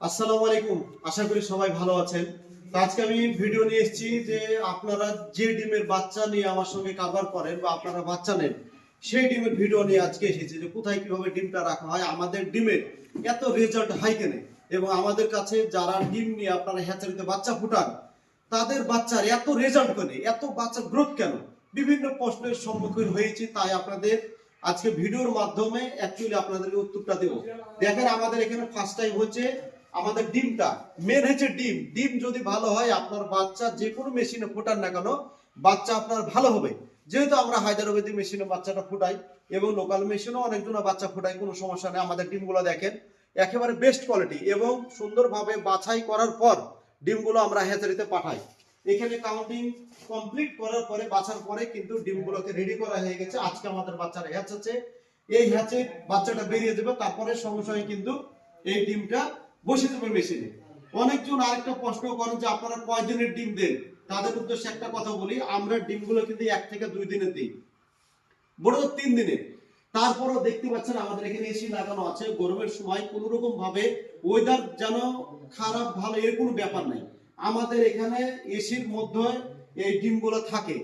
আসসালামু আলাইকুম। আশা করি সবাই ভালো আছেন। আজকে আমি ভিডিও নিয়ে এসেছি যে আপনারা যে ডিমের বাচ্চা নিয়ে আমার সঙ্গে কাভার করেন বা আপনারা বাচ্চা নেন, সেই ডিমের ভিডিও নিয়ে আজকে এসেছি যে কোথায় কীভাবে ডিমটা রাখা হয়, আমাদের ডিমের এত রেজাল্ট হাই কেনে এবং আমাদের কাছে যারা ডিম নিয়ে আপনারা হ্যাচারিতে বাচ্চা ফুটান, তাদের বাচ্চার এত রেজাল্ট কেনে, এত বাচ্চার গ্রোথ কেন? বিভিন্ন প্রশ্নের সম্মুখীন হয়েছি, তাই আপনাদের আজকে ভিডিওর মাধ্যমে অ্যাকচুয়ালি আপনাদেরকে উত্তরটা দেবো। দেখেন আমাদের এখানে ফার্স্ট টাইম হচ্ছে আমাদের ডিমটা মেন হচ্ছে ডিম। ডিম যদি ভালো হয়, আপনার বাচ্চা যে কোনো মেশিনে ফোটান না কেন, বাচ্চা আপনার ভালো হবে। যেহেতু আমরা হায়দ্রাবাদি মেশিনে বাচ্চাটা ফুটাই এবং লোকাল মেশিনেও অনেকজন বাচ্চা ফুটাই কোনো সমস্যা নেই। আমাদের ডিমগুলো দেখেন, একেবারে বেস্ট কোয়ালিটি এবং সুন্দরভাবে বাছাই করার পর ডিমগুলো আমরা হ্যাচারিতে পাঠাই। এখানে কাউন্টিং কমপ্লিট করার পরে, বাছার পরে কিন্তু ডিমগুলোকে রেডি করা হয়ে গেছে। আজকে আমাদের বাচ্চার হ্যাচ আছে। এই হ্যাচে বাচ্চাটা বেরিয়ে যাবে। তারপরে সঙ্গে সঙ্গে কিন্তু এই ডিমটা বসে যাবে মেশিনে। অনেকজন আরেকটা প্রশ্ন করেন যে আপনারা কয় দিনের ডিম দেন? তাদের উদ্দেশ্যে একটা কথা বলি, আমরা ডিমগুলো কিন্তু এক থেকে দুই দিনে দিই। বড় তিন দিনে। তারপরও দেখতে পাচ্ছেন আমাদের এখানে এসি লাগানো আছে। গরমের সময় কোন রকম ভাবে ওয়েদার যেন খারাপ, ভালো এর কোনো ব্যাপার নাই। আমাদের এখানে এসির মধ্যে এই ডিমগুলো থাকে।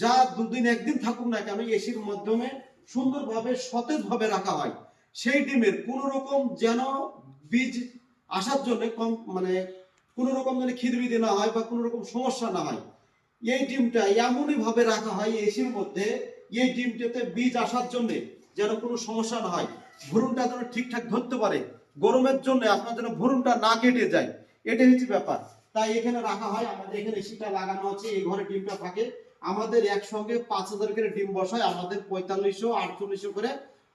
যা দুদিন একদিন থাকুক না কেন, এসির মাধ্যমে সুন্দরভাবে, সতেজভাবে রাখা হয়। সেই ডিমের কোন রকম যেন বীজ আসার জন্য কম মানে কোন রকম যেন খিদবিদি না হয় বা কোন রকম সমস্যা না হয়। এই ডিমটা এমনই ভাবে রাখা হয় এসির মধ্যে, এই ডিমটাতে বীজ আসার জন্য যেন কোনো সমস্যা না হয়। ভ্রূণটা যেন ঠিকঠাক ধরতে পারে। গরমের জন্য আপনার যেন ভ্রূণটা না কেটে যায়। এটাই হচ্ছে ব্যাপার। তাই এখানে রাখা হয়, আমাদের এখানে এসিটা লাগানো আছে, এই ঘরে ডিমটা থাকে। আমাদের একসঙ্গে পাঁচ হাজার করে ডিম বসায়, আমাদের পঁয়তাল্লিশশো আটচল্লিশশো করে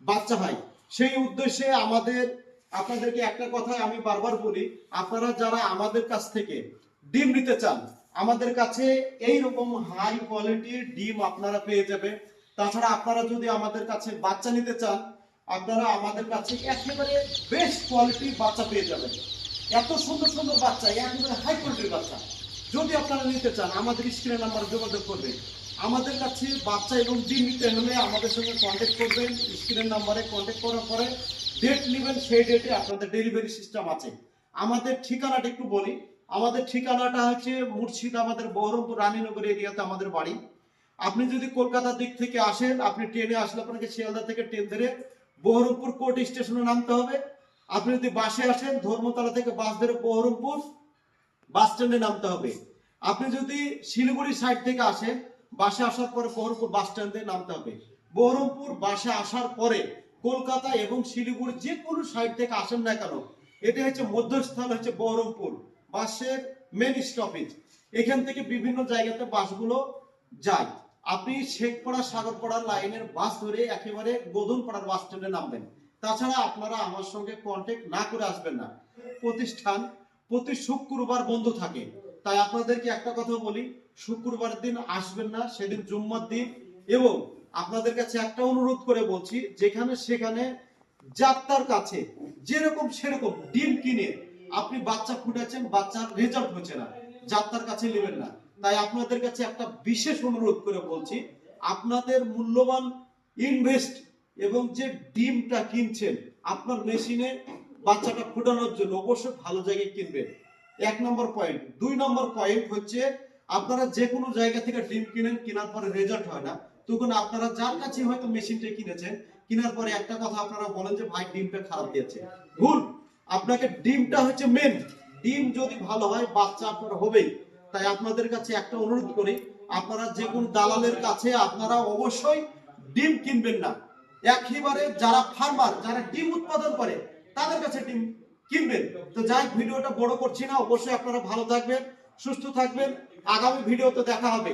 বাচ্চা হয়। সেই উদ্দেশ্যে আমাদের আপনাদেরকে একটা কথা আমি বারবার বলি, আপনারা যারা আমাদের কাছ থেকে ডিম নিতে চান, আমাদের কাছে এই রকম হাই কোয়ালিটির ডিম আপনারা পেয়ে যাবেন। তাছাড়া আপনারা যদি আমাদের কাছে বাচ্চা নিতে চান, আপনারা আমাদের কাছে একেবারে বেস্ট কোয়ালিটির বাচ্চা পেয়ে যাবেন। এত সুন্দর সুন্দর বাচ্চা, একেবারে হাই কোয়ালিটির বাচ্চা। যদি আপনারা নিতে চান, আমাদের স্ক্রিনে নাম্বার যোগাযোগ করবেন। আমাদের কাছে বাচ্চা এবং ডিম নিতে হলে আমাদের সঙ্গে কন্ট্যাক্ট করবেন। স্ক্রিনের নাম্বারে কন্ট্যাক্ট করার পরে ডেট নেবেন, সেই ডেটে আপনাদের ডেলিভারি সিস্টেম আছে। আমাদের ঠিকানাটা একটু বলি। আমাদের ঠিকানাটা হচ্ছে মুর্শিদাবাদের বহরমপুর, রানীনগর এরিয়াতে আমাদের বাড়ি। আপনি যদি কলকাতার দিক থেকে আসেন, আপনি ট্রেনে আসলে আপনাকে শিয়ালদা থেকে ট্রেন ধরে বহরমপুর কোর্ট স্টেশনে নামতে হবে। আপনি যদি বাসে আসেন, ধর্মতলা থেকে বাস ধরে বহরমপুর বাস স্ট্যান্ডে নামতে হবে। আপনি যদি শিলিগুড়ি সাইড থেকে আসেন, বাসে আসার পরে বহরমপুর বাস স্ট্যান্ডে নামতে হবে। বহরমপুর বাসে আসার পরে কলকাতা এবং শিলিগুড়ি যে কোনো সাইড থেকে আসেন না কেন এটা হচ্ছে মধ্যস্থল, হচ্ছে বহরমপুর, বাসের মেন স্টপেজ এখান থেকে বিভিন্ন জায়গাতে বাসগুলো যায়। আপনি শেখপাড়া, সাগরপাড়া লাইনের বাস ধরে একেবারে গোদনপাড়ার বাস স্ট্যান্ডে নামবেন। তাছাড়া আপনারা আমার সঙ্গে কন্ট্যাক্ট না করে আসবেন না। প্রতিষ্ঠান প্রতি শুক্রবার বন্ধ থাকে। তাই আপনাদেরকে একটা কথা বলি, শুক্রবার দিন আসবেন না, সেদিন জুম্মার দিন এবং আপনাদের কাছে একটা অনুরোধ করে বলছি, যেখানে সেখানে যাত্রার কাছে যেরকম সেরকম ডিম কিনে আপনি বাচ্চা ফুটাচ্ছেন বাচ্চার রেজাল্ট হচ্ছে না। যাত্রার কাছে নেবেন না। তাই আপনাদের কাছে একটা বিশেষ অনুরোধ করে বলছি, আপনাদের মূল্যবান ইনভেস্ট এবং যে ডিমটা কিনছেন, আপনার মেশিনে বাচ্চাটা ফুটানোর জন্য অবশ্যই ভালো জায়গায় কিনবেন। এক নম্বর পয়েন্ট দুই নম্বর পয়েন্ট হচ্ছে, আপনারা যে কোনো জায়গা থেকে ডিম কিনেন, কেনার পরে রেজাল্ট হয় না। তখন আপনারা যার কাছে হয়তো মেশিনটা কিনেছেন, কেনার পরে একটা কথা আপনারা বলেন যে, ভাই, ডিমটা খারাপ দিয়েছে। ভুল। আপনাকে ডিমটা হচ্ছে মেন ডিম যদি ভালো হয়, বাচ্চা আপনার হবেই। তাই আপনাদের কাছে একটা অনুরোধ করি, আপনারা যে কোন দালালের কাছে আপনারা অবশ্যই ডিম কিনবেন না। একেবারে যারা ফার্মার যারা ডিম উৎপাদন করে, তাদের কাছে ডিম কিনবেন। তো যাই ভিডিওটা বড় করছি না। অবশ্যই আপনারা ভালো থাকবেন, সুস্থ থাকবেন। আগামী ভিডিওতে দেখা হবে।